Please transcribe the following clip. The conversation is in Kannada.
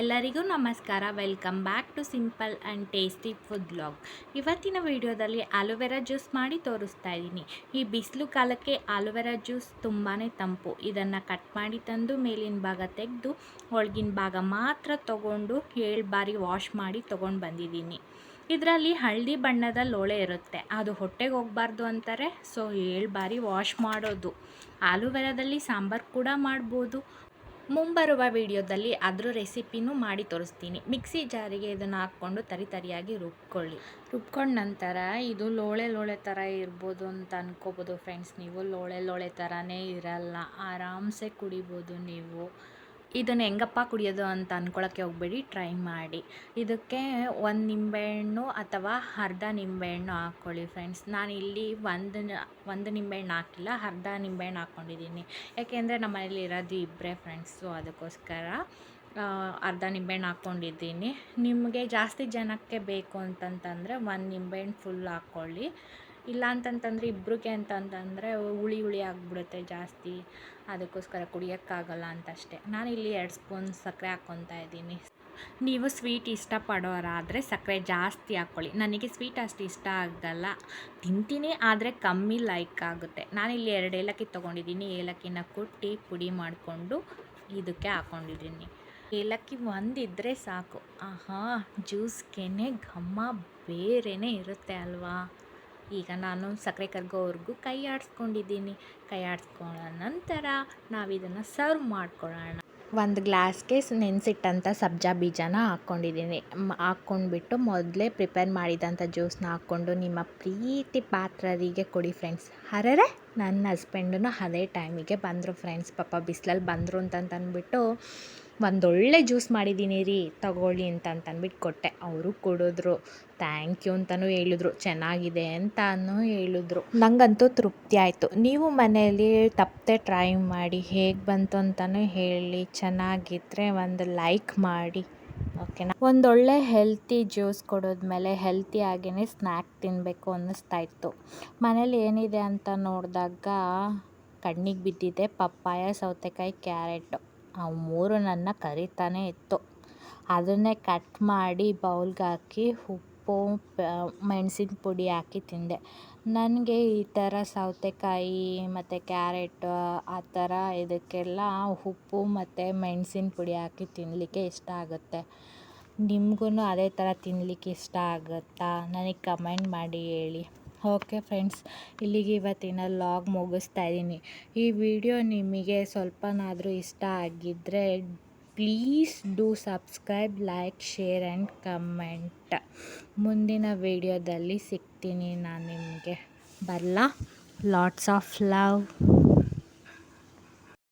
ಎಲ್ಲರಿಗೂ ನಮಸ್ಕಾರ. Welcome back to simple and tasty food blog ಇವತ್ತಿನ ವಿಡಿಯೋದಲ್ಲಿ ಆಲೋವೆರಾ ಜ್ಯೂಸ್ ಮಾಡಿ ತೋರಿಸ್ತಾ ಇದ್ದೀನಿ. ಈ ಬಿಸಿಲು ಕಾಲಕ್ಕೆ ಆಲೋವೆರಾ ಜ್ಯೂಸ್ ತುಂಬಾ ತಂಪು. ಇದನ್ನು ಕಟ್ ಮಾಡಿ ತಂದು ಮೇಲಿನ ಭಾಗ ತೆಗೆದು, ಒಳಗಿನ ಭಾಗ ಮಾತ್ರ ತೊಗೊಂಡು ಏಳು ಬಾರಿ ವಾಶ್ ಮಾಡಿ ತೊಗೊಂಡು ಬಂದಿದ್ದೀನಿ. ಇದರಲ್ಲಿ ಹಳದಿ ಬಣ್ಣದ ಲೋಳೆ ಇರುತ್ತೆ. ಅದು ಹೊಟ್ಟೆಗೆ ಹೋಗಬಾರ್ದು ಅಂತಾರೆ. ಸೊ ಏಳು ಬಾರಿ ವಾಶ್ ಮಾಡೋದು. ಆಲೂವೆರಾದಲ್ಲಿ ಸಾಂಬಾರು ಕೂಡ ಮಾಡ್ಬೋದು. ಮುಂಬರುವ ವಿಡಿಯೋದಲ್ಲಿ ಅದ್ರ ರೆಸಿಪಿನೂ ಮಾಡಿ ತೋರಿಸ್ತೀನಿ. ಮಿಕ್ಸಿ ಜಾರಿಗೆ ಇದನ್ನು ಹಾಕ್ಕೊಂಡು ತರಿ ತರಿಯಾಗಿ ರುಬ್ಕೊಳ್ಳಿ. ರುಬ್ಕೊಂಡ ನಂತರ ಇದು ಲೋಳೆ ಲೋಳೆ ಥರ ಇರ್ಬೋದು ಅಂತ ಅನ್ಕೋಬೋದು ಫ್ರೆಂಡ್ಸ್ ನೀವು. ಲೋಳೆ ಲೋಳೆ ಥರನೇ ಇರಲ್ಲ. ಆರಾಮ್ಸೆ ಕುಡಿಬೋದು ನೀವು. ಇದನ್ನು ಹೆಂಗಪ್ಪ ಕುಡಿಯೋದು ಅಂತ ಅಂದ್ಕೊಳ್ಳೋಕ್ಕೆ ಹೋಗ್ಬೇಡಿ ಟ್ರೈ ಮಾಡಿ. ಇದಕ್ಕೆ ಒಂದು ನಿಂಬೆಹಣ್ಣು ಅಥವಾ ಅರ್ಧ ನಿಂಬೆಹಣ್ಣು ಹಾಕ್ಕೊಳ್ಳಿ ಫ್ರೆಂಡ್ಸ್ ನಾನು ಇಲ್ಲಿ ಒಂದು ಒಂದು ನಿಂಬೆಹಣ್ಣು ಹಾಕಿಲ್ಲ, ಅರ್ಧ ನಿಂಬೆಹಣ್ಣು ಹಾಕ್ಕೊಂಡಿದ್ದೀನಿ. ಯಾಕೆಂದರೆ ನಮ್ಮ ಮನೇಲಿ ಇರೋದು ಇಬ್ಬರೇ ಫ್ರೆಂಡ್ಸು ಅದಕ್ಕೋಸ್ಕರ ಅರ್ಧ ನಿಂಬೆಹಣ್ಣು ಹಾಕ್ಕೊಂಡಿದ್ದೀನಿ. ನಿಮಗೆ ಜಾಸ್ತಿ ಜನಕ್ಕೆ ಬೇಕು ಅಂತಂತಂದರೆ ಒಂದು ನಿಂಬೆಹಣ್ಣು ಫುಲ್ ಹಾಕ್ಕೊಳ್ಳಿ ಇಲ್ಲ ಅಂತಂತಂದರೆ ಇಬ್ರಿಗೆ ಅಂತಂತಂದರೆ ಹುಳಿ ಹುಳಿ ಆಗಿಬಿಡುತ್ತೆ ಜಾಸ್ತಿ. ಅದಕ್ಕೋಸ್ಕರ ಕುಡಿಯೋಕ್ಕಾಗಲ್ಲ ಅಂತಷ್ಟೇ. ನಾನಿಲ್ಲಿ ಎರಡು ಸ್ಪೂನ್ ಸಕ್ಕರೆ ಹಾಕ್ಕೊತಾ ಇದ್ದೀನಿ. ನೀವು ಸ್ವೀಟ್ ಇಷ್ಟಪಡೋರಾದರೆ ಸಕ್ಕರೆ ಜಾಸ್ತಿ ಹಾಕ್ಕೊಳ್ಳಿ ನನಗೆ ಸ್ವೀಟ್ ಅಷ್ಟು ಇಷ್ಟ ಆಗಲ್ಲ. ತಿಂತೀನಿ, ಆದರೆ ಕಮ್ಮಿ ಲೈಕ್ ಆಗುತ್ತೆ. ನಾನಿಲ್ಲಿ ಎರಡು ಏಲಕ್ಕಿ ತೊಗೊಂಡಿದ್ದೀನಿ. ಏಲಕ್ಕಿನ ಕುಟ್ಟಿ ಪುಡಿ ಮಾಡಿಕೊಂಡು ಇದಕ್ಕೆ ಹಾಕ್ಕೊಂಡಿದ್ದೀನಿ ಏಲಕ್ಕಿ ಒಂದಿದ್ದರೆ ಸಾಕು. ಆಹಾ ಜ್ಯೂಸ್ಗೆ ಘಮ್ಮ ಬೇರೆಯೇ ಇರುತ್ತೆ ಅಲ್ವಾ? ಈಗ ನಾನು ಸಕ್ಕರೆ ಕರ್ಗೋವರೆಗೂ ಕೈ ಆಡಿಸ್ಕೊಂಡಿದ್ದೀನಿ. ಕೈ ಆಡಿಸ್ಕೊಂಡ ನಂತರ ನಾವಿದನ್ನು ಸರ್ವ್ ಮಾಡ್ಕೊಳ್ಳೋಣ. ಒಂದು ಗ್ಲಾಸ್ಗೆ ನೆನೆಸಿಟ್ಟಂಥ ಸಬ್ಜಾ ಬೀಜನ ಹಾಕ್ಕೊಂಡಿದ್ದೀನಿ. ಹಾಕ್ಕೊಂಡ್ಬಿಟ್ಟು ಮೊದಲೇ ಪ್ರಿಪೇರ್ ಮಾಡಿದಂಥ ಜ್ಯೂಸ್ನ ಹಾಕ್ಕೊಂಡು ನಿಮ್ಮ ಪ್ರೀತಿ ಪಾತ್ರರಿಗೆ ಕೊಡಿ ಫ್ರೆಂಡ್ಸ್. ಹರರೆ, ನನ್ನ ಹಸ್ಬೆಂಡೂ ಅದೇ ಟೈಮಿಗೆ ಬಂದರು ಫ್ರೆಂಡ್ಸ್. ಪಾಪ ಬಿಸಿಲಲ್ಲಿ ಬಂದರು ಅಂತಂತಂದ್ಬಿಟ್ಟು ಒಂದೊಳ್ಳೆ ಜ್ಯೂಸ್ ಮಾಡಿದ್ದೀನಿ ರೀ, ತಗೊಳ್ಳಿ ಅಂತ ಅಂತನ್ಬಿಟ್ಟು ಕೊಟ್ಟೆ. ಅವರು ಕೊಡಿದ್ರು. ಥ್ಯಾಂಕ್ ಯು ಅಂತಲೂ ಹೇಳಿದ್ರು. ಚೆನ್ನಾಗಿದೆ ಅಂತಲೂ ಹೇಳಿದ್ರು. ನನಗಂತೂ ತೃಪ್ತಿ ಆಯಿತು. ನೀವು ಮನೆಯಲ್ಲಿ ತಪ್ಪದೆ ಟ್ರೈ ಮಾಡಿ ಹೇಗೆ ಬಂತು ಅಂತಲೂ ಹೇಳಿ ಚೆನ್ನಾಗಿದ್ದರೆ ಒಂದು ಲೈಕ್ ಮಾಡಿ ಓಕೆನಾ ಒಂದೊಳ್ಳೆ ಹೆಲ್ತಿ ಜ್ಯೂಸ್ ಕೊಡೋದ್ಮೇಲೆ ಹೆಲ್ತಿಯಾಗಿಯೇ ಸ್ನ್ಯಾಕ್ ತಿನ್ನಬೇಕು ಅನ್ನಿಸ್ತಾ ಇತ್ತು. ಮನೇಲಿ ಏನಿದೆ ಅಂತ ನೋಡಿದಾಗ ಕಣ್ಣಿಗೆ ಬಿದ್ದಿದೆ ಪಪ್ಪಾಯ, ಸೌತೆಕಾಯಿ, ಕ್ಯಾರೆಟು. ಅವು ಮೂರು ನನ್ನ ಕರಿತಾನೆ ಇತ್ತು. ಅದನ್ನೇ ಕಟ್ ಮಾಡಿ ಬೌಲ್ಗೆ ಹಾಕಿ ಉಪ್ಪು ಮೆಣಸಿನ ಪುಡಿ ಹಾಕಿ ತಿಂದೆ. ನನಗೆ ಈ ಥರ ಸೌತೆಕಾಯಿ ಮತ್ತು ಕ್ಯಾರೆಟ್ ಆ ಥರ ಇದಕ್ಕೆಲ್ಲ ಉಪ್ಪು ಮತ್ತು ಮೆಣಸಿನ ಪುಡಿ ಹಾಕಿ ತಿನ್ನಲಿಕ್ಕೆ ಇಷ್ಟ ಆಗುತ್ತೆ. ನಿಮ್ಗೂ ಅದೇ ಥರ ತಿನ್ನಲಿಕ್ಕೆ ಇಷ್ಟ ಆಗುತ್ತಾ? ನನಗೆ ಕಮೆಂಟ್ ಮಾಡಿ ಹೇಳಿ. ಓಕೆ ಫ್ರೆಂಡ್ಸ್, ಇಲ್ಲಿಗೆ ಇವತ್ತಿನ ಲಾಗ್ ಮುಗಿಸ್ತಾ ಇದ್ದೀನಿ. ಈ ವಿಡಿಯೋ ನಿಮಗೆ ಸ್ವಲ್ಪನಾದರೂ ಇಷ್ಟ ಆಗಿದ್ದರೆ please do subscribe, like, share and comment. ಮುಂದಿನ ವಿಡಿಯೋದಲ್ಲಿ ಸಿಗ್ತೀನಿ ನಾನು ನಿಮಗೆ. ಬರಲಾ? Lots of love